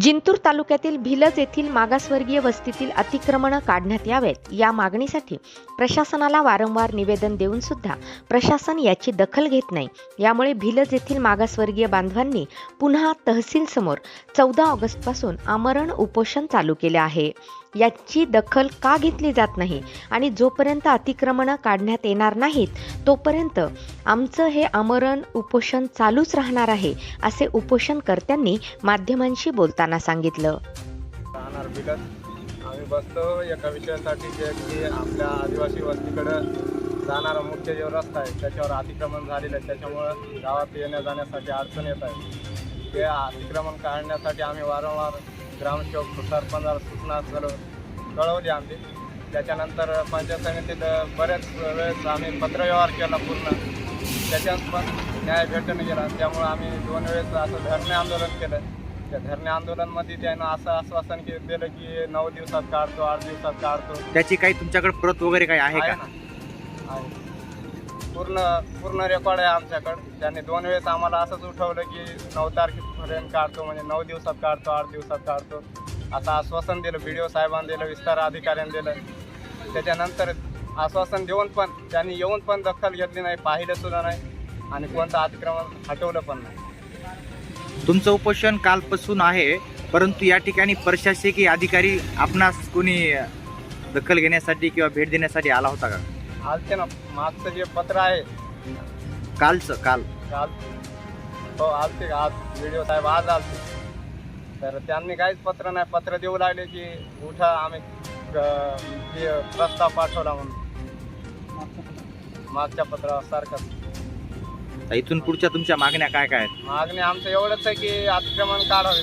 जिंतूर तालुक्यातील भिलज येथील मागासवर्गीय वस्तीतील अतिक्रमणं काढण्यात यावेत. या मागणीसाठी प्रशासनाला वारंवार निवेदन देऊन सुद्धा प्रशासन याची दखल घेत नाही. यामुळे भिलज येथील मागासवर्गीय बांधवांनी पुन्हा तहसील समोर चौदा ऑगस्टपासून आमरण उपोषण चालू केले आहे. याची दखल का घेतली जात नाही आणि जोपर्यंत अतिक्रमणं काढण्यात येणार नाहीत तोपर्यंत आमचं हे आमरण उपोषण चालूच राहणार आहे असे उपोषणकर्त्यांनी माध्यमांशी बोलताना सांगितलं. आम्ही बसतो एका विषयासाठी जे की आपल्या आदिवासी वस्तीकडं जाणारा मुख्य जो रस्ता आहे त्याच्यावर अतिक्रमण झालेलं आहे. त्याच्यामुळं गावात येण्या जाण्यासाठी अडचण येत आहे. ते अतिक्रमण काढण्यासाठी आम्ही वारंवार ग्रामसेवक सरपंचाला सूचना कळव कळवली आमची. त्याच्यानंतर पंचायत समितीत बऱ्याच वेळेस आम्ही पत्रव्यवहार केला पूर्ण. त्याच्यात पण न्याय भेटून गेला. त्यामुळं आम्ही दोन वेळेस असं धरणे आंदोलन केलं. त्या धरणे आंदोलनमध्ये त्यानं असं आश्वासन के- दिलं की नऊ दिवसात काढतो आठ दिवसात काढतो. त्याची काही तुमच्याकडे प्रत वगैरे काही आहे का? पूर्ण पूर्ण रेकॉर्ड आहे आमच्याकडं. त्यांनी दोन वेळेस आम्हाला असंच उठवलं की नऊ तारखेपर्यंत काढतो म्हणजे नऊ दिवसात काढतो आठ दिवसात काढतो. आता आश्वासन दिलं बी डी ओ दिलं विस्तार अधिकाऱ्यांनी दिलं. त्याच्यानंतर आश्वासन देऊन पण त्यांनी येऊन पण दखल घेतली नाही पाहिलं सुद्धा नाही. आणि कोणतं अतिक्रमण हटवलं पण नाही. तुमचं उपोषण कालपासून आहे परंतु या ठिकाणी प्रशासकीय अधिकारी आपणास कोणी दखल घेण्यासाठी किंवा भेट देण्यासाठी आला होता का? आलते ना मागचं जे पत्र आहे कालचं काल. काल. हो आलते आज व्हिडिओ साहेब आज आलते. तर त्यांनी काहीच पत्र नाही पत्र देऊ लागले की उठा आम्ही जे प्रस्ताव पाठवला म्हणून. मागच्या पत्रासारखं तर इथून पुढच्या तुमच्या मागण्या काय काय आहेत? मागणी आमचं एवढंच आहे की अतिक्रमण काढावे.